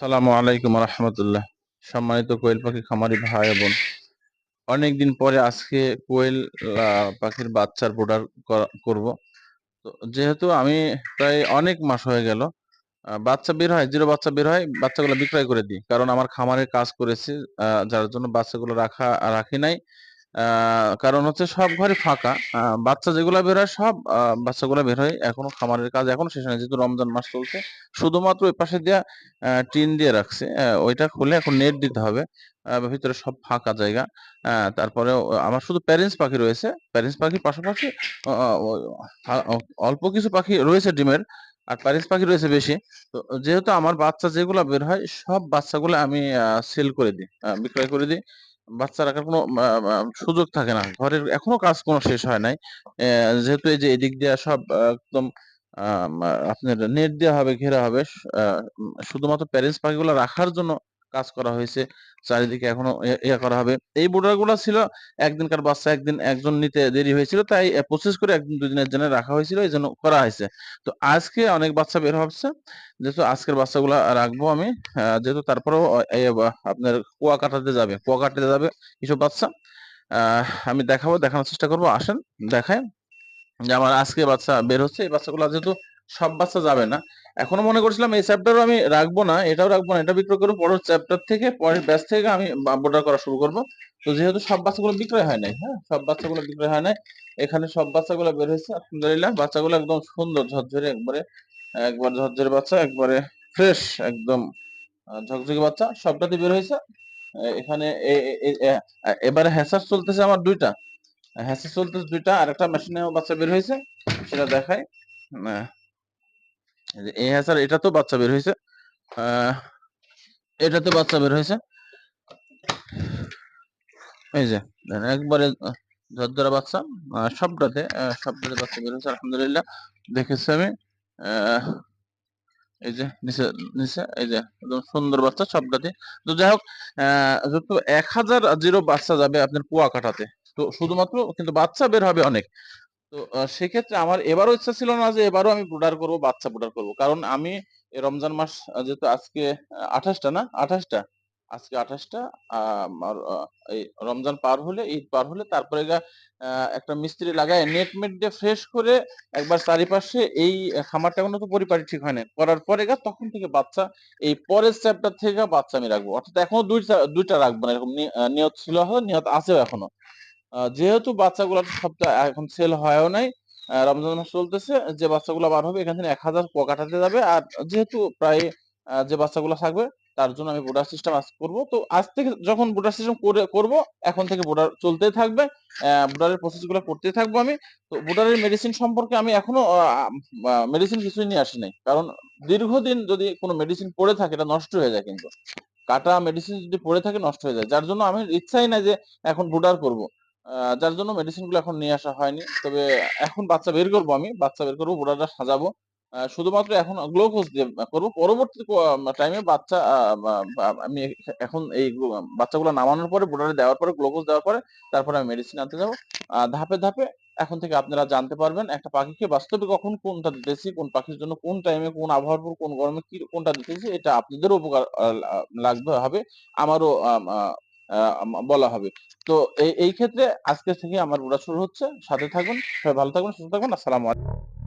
সালামু আলাইকুম রহমতুল্লাহ। সম্মানিত কোয়েল পাখি খামারি ভাই বোন, অনেকদিন পরে আজকে কোয়েল পাখির বাচ্চার প্রোডার করব। তো যেহেতু আমি প্রায় অনেক মাস হয়ে গেল বাচ্চা বের হয়, জিরো বাচ্চা বের হয়, বাচ্চাগুলো বিক্রয় করে দিই। কারণ আমার খামারে কাজ করেছি যার জন্য বাচ্চাগুলো রাখা, রাখি নাই। কারণ হচ্ছে সব ঘরে ফাঁকা। বাচ্চা যেগুলা বের হয় সব বাচ্চাগুলো বের হয়। এখনও খামারের কাজ এখনও শেষ হয়নি। যেহেতু রমজান মাস চলছে, শুধুমাত্র ওই পাশে দিয়া টিন দিয়ে রাখছে। ওইটা খুলে এখন নেট দিতে হবে। ভিতরে সব ফাঁকা জায়গা। তারপরে, আমার শুধু প্যারেন্টস পাখি রয়েছে। প্যারেন্টস পাখির পাশাপাশি অল্প কিছু পাখি রয়েছে ডিমের, আর প্যারেন্টস পাখি রয়েছে বেশি। তো যেহেতু আমার বাচ্চা যেগুলো বের হয়, সব বাচ্চাগুলো আমি সেল করে দিই বিক্রয় করে দিই। বাচ্চা রাখার কোনো সুযোগ থাকে না। ঘরের এখনও কাজ কোনো শেষ হয় নাই। যেহেতু এই যে এদিক দিয়ে সব একদম আপনার নেট দেওয়া হবে, ঘেরা হবে শুধুমাত্র প্যারেন্টস পাখিগুলো রাখার জন্য কাজ করা হয়েছে, চারিদিকে এখনও ইয়ে করা হবে। এই বোর্ডারগুলো ছিল একদিনকার বাচ্চা একদিন একজন নিতে দেরি হয়েছিল, তাই প্রসেস করে একদিন দুদিনের জন্য রাখা হয়েছিল, এই জন্য করা হয়েছে। তো আজকে অনেক বাচ্চা বের হচ্ছে, যেহেতু আজকের বাচ্চাগুলো রাখব আমি যেহেতু তারপরেও আপনার কুয়া কাটাতে যাবে, কুয়া কাটাতে যাবে কিছু বাচ্চা। আমি দেখাবো, দেখানোর চেষ্টা করব, আসেন দেখায় যে আমার আজকে বাচ্চা বের হচ্ছে, এই বাচ্চাগুলো যেহেতু সব বাচ্চা যাবে না। এখনও মনে করছিলাম এই চ্যাপ্টারও আমি রাখব না এটাও রাখব না এটা বিক্রয় করব পরের চ্যাপ্টার থেকে পরের ব্যাচ থেকে আমি বোর্ডার করা শুরু করব। তো যেহেতু সব বাচ্চাগুলো বিক্রয় হয় নাই হ্যাঁ সব বাচ্চাগুলো বিক্রয় হয় নাই এখানে সব বাচ্চাগুলো বের হয়েছে আলহামদুলিল্লাহ বাচ্চাগুলো একদম সুন্দর ঝরঝরে একবারে একবার ঝরঝরে বাচ্চা একবারে ফ্রেশ একদম ঝকঝকে বাচ্চা সবটাতে বের হয়েছে। এখানে এবারে হ্যাসার চলতেছে আমার দুইটা। হ্যাসার চলতেছে দুইটা আর একটা মেশিনে বাচ্চা বের হয়েছে সেটা আহ, বাচ্চা বের হয়েছে আলহামদুলিল্লাহ। দেখেছি আমি এই যে নিচে নিচে এই যে একদম সুন্দর বাচ্চা সবটাতে। তো যাই হোক আহ, যত এক হাজার জিরো বাচ্চা যাবে আপনার কুয়া কাটাতে তো শুধুমাত্র কিন্তু বাচ্চা বের হবে অনেক। তো সেক্ষেত্রে আমার এবারও ইচ্ছা ছিল না যে এবারও আমি ব্রুডার করব, বাচ্চা ব্রুডার করব। কারণ আমি রমজান মাস যেহেতু আজকে আঠাশটা না? আঠাশটা। আজকে আঠাশটা এই রমজান পার হলে, ঈদ পার হলে তারপরে একটা মিস্ত্রি লাগায় নেট মেট দিয়ে ফ্রেশ করে একবার চারিপাশে এই খামারটা কোনো তো পরিপাটি ঠিক হয় না করার পরে গা, তখন থেকে বাচ্চা, এই পরের চ্যাপ্টার থেকে বাচ্চা আমি রাখব। অর্থাৎ এখনও দুইটা দুইটা রাখব না, এরকম নিয়ত ছিল, নিয়ত আছেও এখনও। যেহেতু বাচ্চাগুলো সবটা এখন সেল হয়ও নাই রমজান মাস চলতেছে, যে বাচ্চাগুলো বার হবে এখান থেকে এক হাজার কাটাতে যাবে, আর যেহেতু প্রায় যে বাচ্চাগুলো থাকবে, তার জন্য আমি বোর্ডার সিস্টেম আজ করব। তো আজ থেকে যখন বোর্ডার সিস্টেম করে, করব, এখন থেকে বোর্ডার চলতেই থাকবে বোর্ডারের প্রসেসগুলো করতেই থাকব আমি। তো বোর্ডারের মেডিসিন সম্পর্কে আমি এখনও মেডিসিন কিছুই নিয়ে আসি নাই। কারণ দীর্ঘদিন যদি কোনো মেডিসিন পড়ে থাকে, এটা নষ্ট হয়ে যায় কিন্তু। কাটা মেডিসিন যদি পড়ে থাকে, নষ্ট হয়ে যায়। যার জন্য আমি ইচ্ছাই নাই যে এখন বোর্ডার করব। যার জন্য মেডিসিনগুলো এখন নিয়ে আসা হয়নি। তবে এখন বাচ্চা বের করব আমি, বাচ্চা বের করব বোর্ডারটা সাজাবো। শুধুমাত্র এখন গ্লুকোজ দিয়ে করব। পরবর্তী টাইমে বাচ্চা আমি এখন এই গ্লু- বাচ্চাগুলো নামানোর পরে বোর্ডারে দেওয়ার পরে গ্লুকোজ দেওয়ার পরে, তারপরে আমি মেডিসিন আনতে যাব। ধাপে ধাপে এখন থেকে আপনারা জানতে পারবেন, একটা পাখিকে বাস্তবে কখন কোনটা দিতেছি, কোন পাখির জন্য কোন টাইমে কোন আবহাওয়ার পর কোন গরমে কি, কোনটা দিতেছি, এটা আপনাদের উপকার লাগবে, হবে। আমারও বলা হবে। তো এই ক্ষেত্রে আজকে থেকে আমার উড়া শুরু হচ্ছে। সাথে থাকুন, সবাই ভালো থাকবেন সুস্থ থাকবেন আসসালামু আলাইকুম।